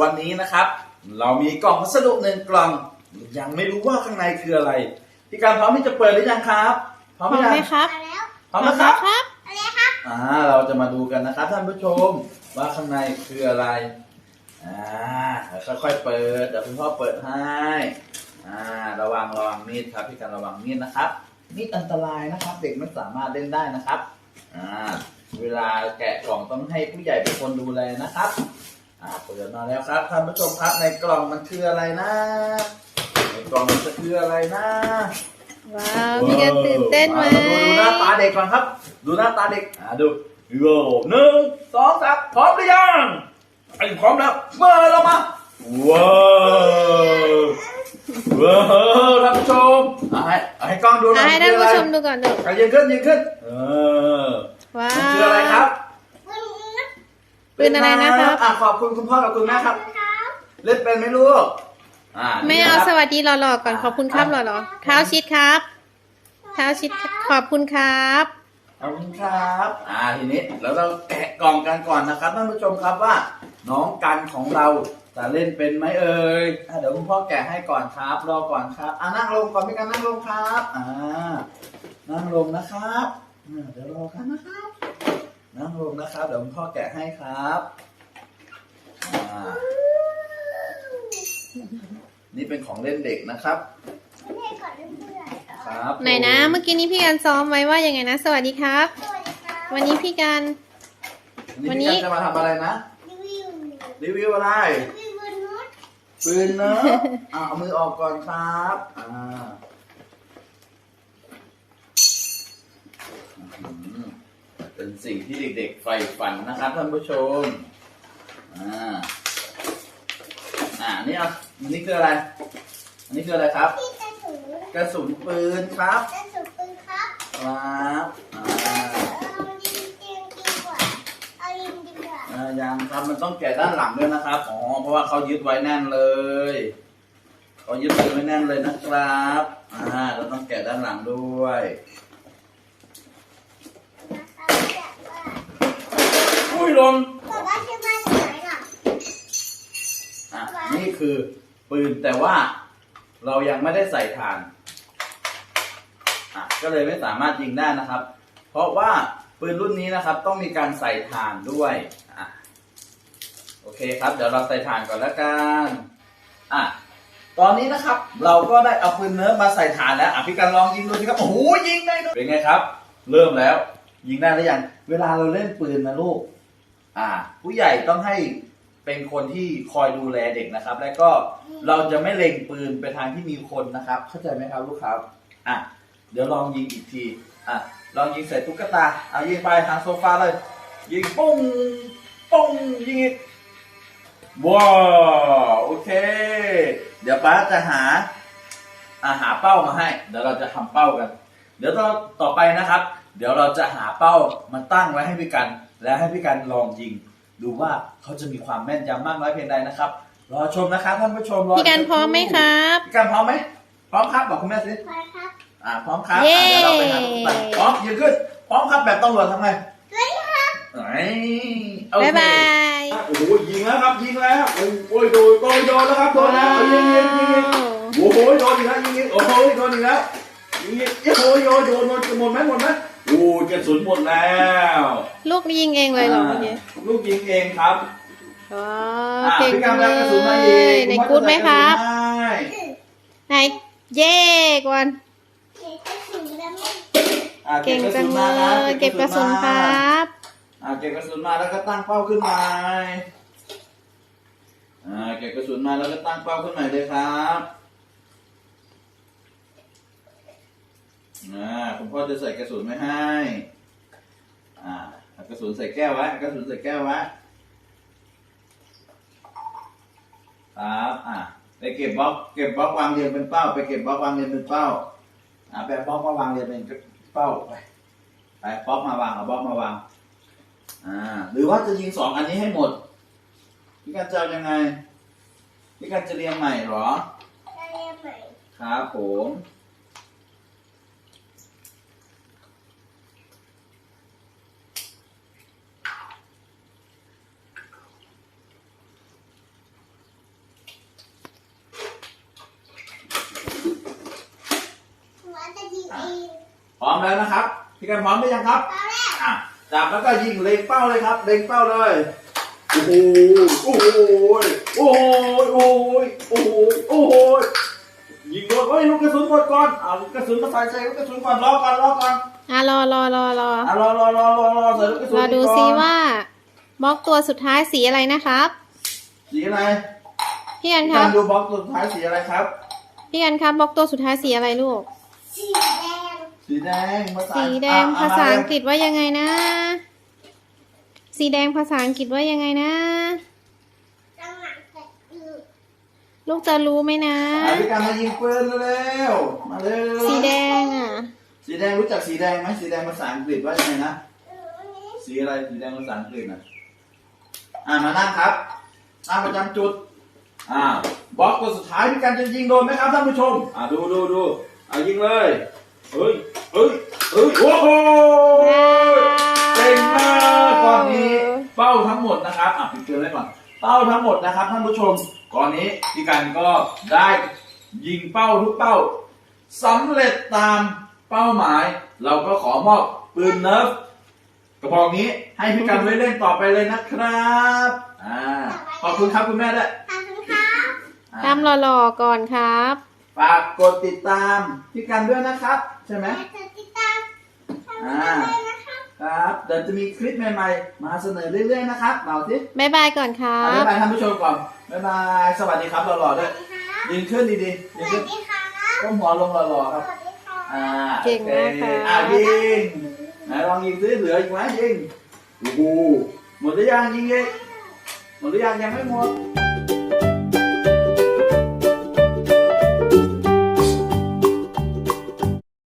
วันนี้นะครับ เรามีกล่องพัสดุหนึ่งกล่อง ยังไม่รู้ว่าข้างในคืออะไร พี่การพร้อมที่จะเปิดหรือยังครับ พร้อมพร้อมยังไหมครับมาแล้วพร้อมนะครับ ครับอะไรครับอ่า เราจะมาดูกันนะครับท่านผู้ชมว่าข้างในคืออะไร อ่าค่อยๆเปิด เดี๋ยวคุณพ่อเปิดให้ อ่า ระวังระวังมีดครับพี่การระวังมีดนะครับ มีดอันตรายนะครับ เด็กไม่สามารถเล่นได้นะครับ อ่า เวลาแกะกล่องต้องให้ผู้ใหญ่เป็นคนดูแลนะครับ อ่าเปิดมาแล้วครับท่านผู้ชมครับในกล่องมันคืออะไรนะ ในกล่องมันจะคืออะไรนะว้าวพี่กันตื่นเต้นไหมอ่าดูหน้าตาเด็กก่อนครับ ดูหน้าตาเด็กอ่าดูโยหนึ่งสองสามพร้อมหรือยังไอ้พร้อมแล้วเมื่อเรามาว้าวว้าวท่านผู้ชมอ่าให้ให้กล้องดูหน่อะอยให้ท่านผู้ชมดูก่อนดูอะยืนขึ้นยืนขึ้นเออว้ามันวคืออะไรครับวันนี้นะ ปืนอะไรนะครับ อะขอบคุณคุณพ่อกับคุณแม่ครับครับเล่นเป็นไหมลูกอ่าไม่เอานี่สนะครับวัสดีหล่อๆก่อนขอบคุณครับหล่อๆเท้าชิดครับเท้าชิดขอบคุณครับขอบคุณครับ อ่าทีนี้แล้วเราแกะกล่องกันก่อนนะครับท่านผู้ชมครับว่า น้องกันของเราจะเล่นเป็นไหมเอ่ยอะเดี๋ยวคุณพ่อแกะให้ก่อนครับรอก่อนครับอ่านั่งลงก่อนพี่กันนั่งลงครับ อ่า นั่งลงนะครับอ่าเดี๋ยวรอกันนะครับ นั่งลงนะครับ เดี๋ยวคุณพ่อแกะให้ครับอ่านี่เป็นของเล่นเด็กนะครับไม่ให้ก่อนเรื่องเพื่อนครับไหนนะเมื่อกี้นี้พี่กันซ้อมไว้ว่ายังไงนะ สวัสดีครับ สวัสดีครับวันนี้พี่กันวัวันนนี้นี้ พี่กันจะมาทำอะไรนะ รีวิวรีวิวอะไร รีวิวนุชปืนเนอะอะเอามือออกก่อนครับ อ่าอื้อหือ เป็นสิ่งที่เด็กๆใฝ่ฝันนะครับท่านผู้ชม อ่า อ่านี่อะอันนี้คืออะไร อันนี้คืออะไรครับพี่จะถูกระสุนปืนครับจะถูปืนครับครับอ่าเอาดินเตียงดีกว่าเอาดินดีกว่าอ่ายังครับมันต้องแกะด้านหลังด้วยนะครับ อ๋อ เพราะว่าเขายึดไว้แน่นเลยเขายึดปืนไว้แน่นเลยนะครับ อ่า เราต้องแกะด้านหลังด้วย นะครับแบบว่า อุ้ยหลนแต่ว่าจะมาจากไหนล่ะอะนี่คือปืนแต่ว่าเรายังไม่ได้ใส่ถ่านอะก็เลยไม่สามารถยิงได้นะครับ เพราะว่าปืนรุ่นนี้นะครับ ต้องมีการใส่ถ่านด้วยอะโอเคครับ เดี๋ยวเราใส่ถ่านก่อนแล้วกันอะตอนนี้นะครับ เราก็ได้เอาปืนเนื้อมาใส่ถ่านแล้วอะพี่กันลองยิงดูสิครับโอ้โหยิงได้ด้วยเป็นไงครับ เริ่มแล้ว ยิงได้หรือยังเวลาเราเล่นปืนนะลูก อ่า ผู้ใหญ่ต้องให้เป็นคนที่คอยดูแลเด็กนะครับ แล้วก็เราจะไม่เล็งปืนไปทางที่มีคนนะครับ เข้าใจไหมครับลูกครับอะเดี๋ยวลองยิงอีกทีอะลองยิงใส่ตุ๊กตาเอายิงไปทางโซฟาเลย ยิงปุ้งปุ้งยิงอีกว้าวโอเค เดี๋ยวป้าจะหาอาหาเป้ามาให้ เดี๋ยวเราจะทำเป้ากัน เดี๋ยวต่อต่อไปนะครับ เดี๋ยวเราจะหาเป้ามาตั้งไว้ให้พี่กัน และให้พี่กันลองยิง ดูว่าเขาจะมีความแม่นยำมากน้อยเพียงใดนะครับ รอชมนะครับท่านผู้ชมรอพี่กันพร้อมไหมครับพี่กันพร้อมไหมพร้อมครับบอกคุณแม่สิไปครับอ่าพร้อมครับเย้ อะเดี๋ยวเราไปหาตุ๊กตาพร้อมยืนขึ้นพร้อมครับแบบตำรวจทำไงเฮ้ยครับไหนโอเค บ๊ายบาย โอ้โหยิงแล้วครับยิงแล้วโอ้โหโดนโดนโดนแล้วครับโดนแล้วยิงยิงยิงยิงโอ้โหโดนอีกแล้วยิงยิงโอ้โหโดนอีกแล้วยิงยิงโอ้โหโดนโดนโดนหมดไหมหมดไหมโอ้กระสุนหมดแล้ว ลูกยิงเองเลยเหรอเมื่อกี้ลูกยิงเองครับว้าวอะเก่งพี่จักำงลังกระสุนมาอีเลกยในกูดไหมครับให้ไหนเย่กวนเด็กจะถูแล้วไม่อะเก่งจังเลมานะยเก็บกระสุนครับอะเก็บกระสุนมาแล้วก็ตั้งเป้าขึ้นมาอ่าเก็บกระสุนมาแล้วก็ตั้งเป้าขึ้นใหม่เลยครับ อ่าคุณพ่อจะใส่กระสุนไว้ให้ อ่าเอากระสุนใส่แก้วไว้เอากระสุนใส่แก้วไว้ครับอ่าไปเก็บบล็อก เก็บบล็อกวางเรียงเป็นเป้า ไปเก็บบล็อกวางเรียงเป็นเป้า อ่าแบบบล็อกมาวางเรียงเป็นเป้าไปไปบล็อกมาวางเอาบล็อกมาวาง อ่า หรือว่าจะยิงสองอันนี้ให้หมดพี่การจะเอายังไงพี่การจะเรียงใหม่เหรอจะเรียนใหม่ครับผม ร้อมแล้วนะครับ พี่กันพร้อมหรือยังครับตอนแรกอะจับแล้วก็ยิงเล็งเป้าเลยครับ เล็งเป้าเลยโอ้โหโอ้โหโอ้โหโอ้โหโอ้โหโอ้โหยิงโดนเฮ้ยลูกกระสุนหมดก่อนเอาลูกกระสุนมาใส่ใส่ลูกกระสุนก่อนรอก่อนรอก่อนอะรอรอรอรออะรอรอรอรอรอใส่ลูกกระสุนรอดูก่อนซิว่าบล็อกตัวสุดท้ายสีอะไรนะครับ สีอะไรพี่กันคการับรดูบล็อกสุดท้ายสีอะไรครับพี่กันครับบล็อกตัวสุดท้ายสีอะไรลูกสีแดง สีแดงภาษาสีแดงอะภาษาอะอังกฤษว่ายังไงนะ สีแดงภาษาอังกฤษว่ายังไงนะจังหวะเสร็จอืมลูกจะรู้ไหมนะอะพี่การมายิงปืนเร็วๆมาเร็วๆสีแดงอะ สีแดงรู้จักสีแดงไหมสีแดงภาษาอังกฤษว่ายังไงนะเอออันนี้สีอะไรสีแดงภาษาอังกฤษนะอ่ามานั่งครับนั่งประจำจุด อ่าบล็อกตัวสุดท้ายพี่การจะยิงโดนไหมครับท่านผู้ชม อ่าดูดูดูเอายิงเลย เฮ้ยเฮ้ยเฮ้ยโอ้โหเก่งมากก่อนนี้เป้าทั้งหมดนะครับอะปิดเกมไว้ก่อนเป้าทั้งหมดนะครับท่านผู้ชมก่อนนี้พี่กันก็ได้ยิงเป้าทุกเป้าสำเร็จตามเป้าหมาย เราก็ขอมอบปืนเนิร์ฟกระบอกนี้ให้พี่กันไว้เล่นต่อไปเลยนะครับอ่าขอบคุณครับคุณแม่ด้วยขอบคุณครับอ่าทำหล่อๆก่อนครับ ฝากกดติดตามพี่กันด้วยนะครับ ใช่ไหมและจะติดตามทำอะไรนะครับครับเดี๋ยวจะมีคลิปใหม่ๆ มาเสนอเรื่อยๆนะครับเราสิบ๊ายบายก่อนครัอะบ๊าบยบายท่านผู้ชมก่อนบ๊ายบายสวัสดีครับหล่อๆสด้ววัยสดีครับยืนขึ้นดีๆสยืนวัขึ้สนดีครับก้มหัวลงหล่อๆสครับวัสดีครับอ่าเก่งมากค่ะโอเอ่ายิงไหนลองยิงซิเหลืออีกไหมยิงโอ้โหหมดหรือยังยิงยิงหมดหรือยังยังไม่หมด